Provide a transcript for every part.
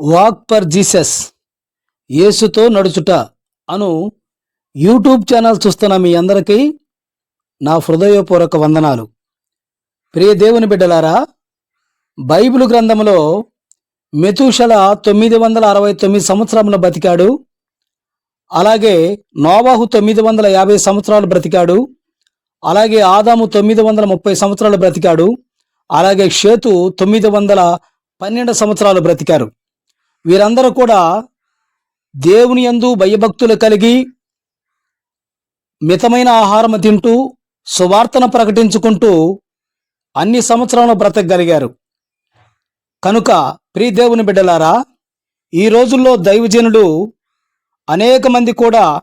Walk for Jesus యేసుతో నడుచుట అను YouTube channel చూస్తున్న మీ అందరికీ నా హృదయపూర్వక వందనాలు. ప్రియ దేవుని బిడ్డలారా బైబిల్ గ్రంథంలో మెతుషల తొమ్మిది వందల అరవై తొమ్మిది సంవత్సరంలో బతికాడు అలాగే నోవాహు తొమ్మిది వందల యాభై సంవత్సరాలు బ్రతికాడు అలాగే ఆదాము తొమ్మిది వందల ముప్పై సంవత్సరాలు బ్రతికాడు అలాగే షేతు తొమ్మిది వందల పన్నెండు సంవత్సరాలు బ్రతికారు. వీరందరూ కూడా దేవుని యందు భయభక్తులు కలిగి మితమైన ఆహారం తింటూ సువార్తను ప్రకటించుకుంటూ అన్ని సంవత్సరాలు బ్రతకగలిగారు. కనుక ప్రీ దేవుని బిడ్డలారా ఈ రోజుల్లో దైవజనుడు అనేక మంది కూడా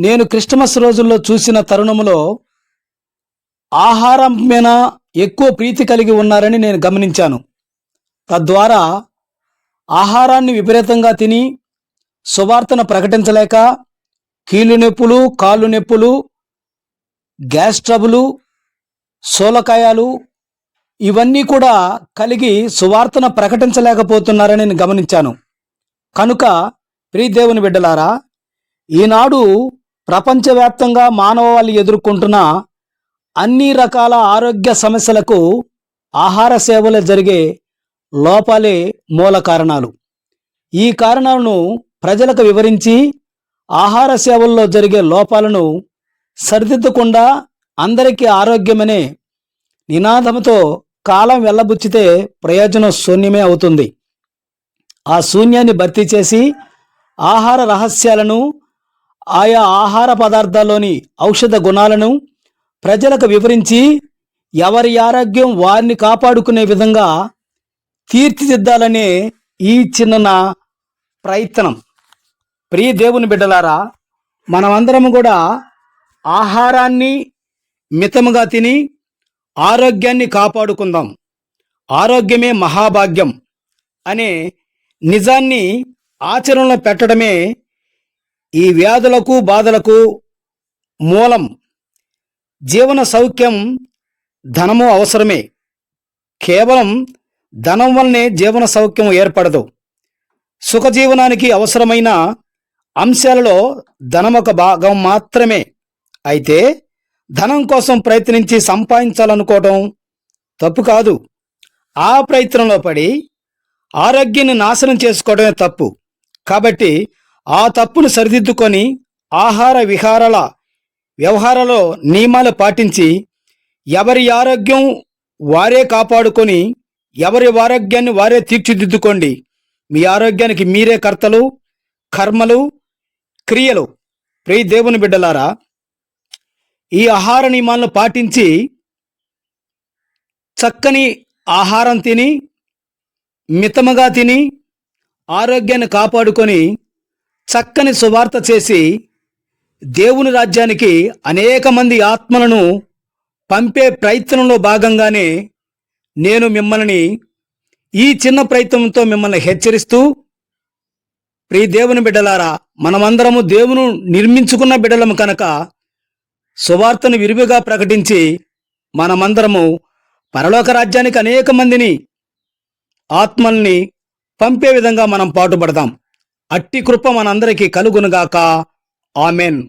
నేను క్రిస్టమస్ రోజుల్లో చూసిన తరుణములో ఆహారం మీద ఎక్కువ ప్రీతి కలిగి ఉన్నారని నేను గమనించాను. తద్వారా ఆహారాన్ని విపరీతంగా తిని సువార్తను ప్రకటించలేక కీళ్ళు నొప్పులు కాళ్ళు నొప్పులు గ్యాస్ ట్రబులు సోలకాయాలు ఇవన్నీ కూడా కలిగి సువార్తను ప్రకటించలేకపోతున్నారని నేను గమనించాను. కనుక ప్రీదేవుని బిడ్డలారా ఈనాడు ప్రపంచవ్యాప్తంగా మానవాళి ఎదుర్కొంటున్న అన్ని రకాల ఆరోగ్య సమస్యలకు ఆహార సేవలు జరిగే లోపాలే మూల కారణాలు. ఈ కారణాలను ప్రజలకు వివరించి ఆహార సేవల్లో జరిగే లోపాలను సరిదిద్దకుండా అందరికీ ఆరోగ్యమనే నినాదంతో కాలం వెళ్ళబుచ్చితే ప్రయోజనం శూన్యమే అవుతుంది. ఆ శూన్యాన్ని భర్తీ చేసి ఆహార రహస్యాలను ఆయా ఆహార పదార్థాల్లోని ఔషధ గుణాలను ప్రజలకు వివరించి ఎవరి ఆరోగ్యం వారిని కాపాడుకునే విధంగా తీర్చిదిద్దాలనే ఈ చిన్న నా ప్రయత్నం. ప్రియ దేవుని బిడ్డలారా మనమందరం కూడా ఆహారాన్ని మితముగా తిని ఆరోగ్యాన్ని కాపాడుకుందాం. ఆరోగ్యమే మహాభాగ్యం అనే నిజాన్ని ఆచరణలో పెట్టడమే ఈ వ్యాధులకు బాధలకు మూలం. జీవన సౌఖ్యం ధనము అవసరమే. కేవలం ధనం వల్లనే జీవన సౌఖ్యం ఏర్పడదు. సుఖజీవనానికి అవసరమైన అంశాలలో ధనం ఒక భాగం మాత్రమే. అయితే ధనం కోసం ప్రయత్నించి సంపాదించాలనుకోవడం తప్పు కాదు. ఆ ప్రయత్నంలో పడి ఆరోగ్యాన్ని నాశనం చేసుకోవడమే తప్పు. కాబట్టి ఆ తప్పును సరిదిద్దుకొని ఆహార విహారాల వ్యవహారాలలో నియమాలు పాటించి ఎవరి ఆరోగ్యం వారే కాపాడుకొని ఎవరి ఆరోగ్యాన్ని వారే తీర్చిదిద్దుకోండి. మీ ఆరోగ్యానికి మీరే కర్తలు కర్మలు క్రియలు. ప్రియ దేవుని బిడ్డలారా ఈ ఆహార నియమాలను పాటించి చక్కని ఆహారం తిని మితముగా తిని ఆరోగ్యాన్ని కాపాడుకొని చక్కని సువార్త చేసి దేవుని రాజ్యానికి అనేక మంది ఆత్మలను పంపే ప్రయత్నంలో భాగంగానే నేను మిమ్మల్ని ఈ చిన్న ప్రయత్నంతో మిమ్మల్ని హెచ్చరిస్తూ ప్రియ దేవుని బిడ్డలారా మనమందరము దేవును నిర్మించుకున్న బిడ్డలము కనుక సువార్తను విరివిగా ప్రకటించి మనమందరము పరలోక రాజ్యానికి అనేక మందిని ఆత్మల్ని పంపే విధంగా మనం పాటుపడదాం. అట్టి కృప మనందరికీ కలుగునుగాక. ఆమెన్.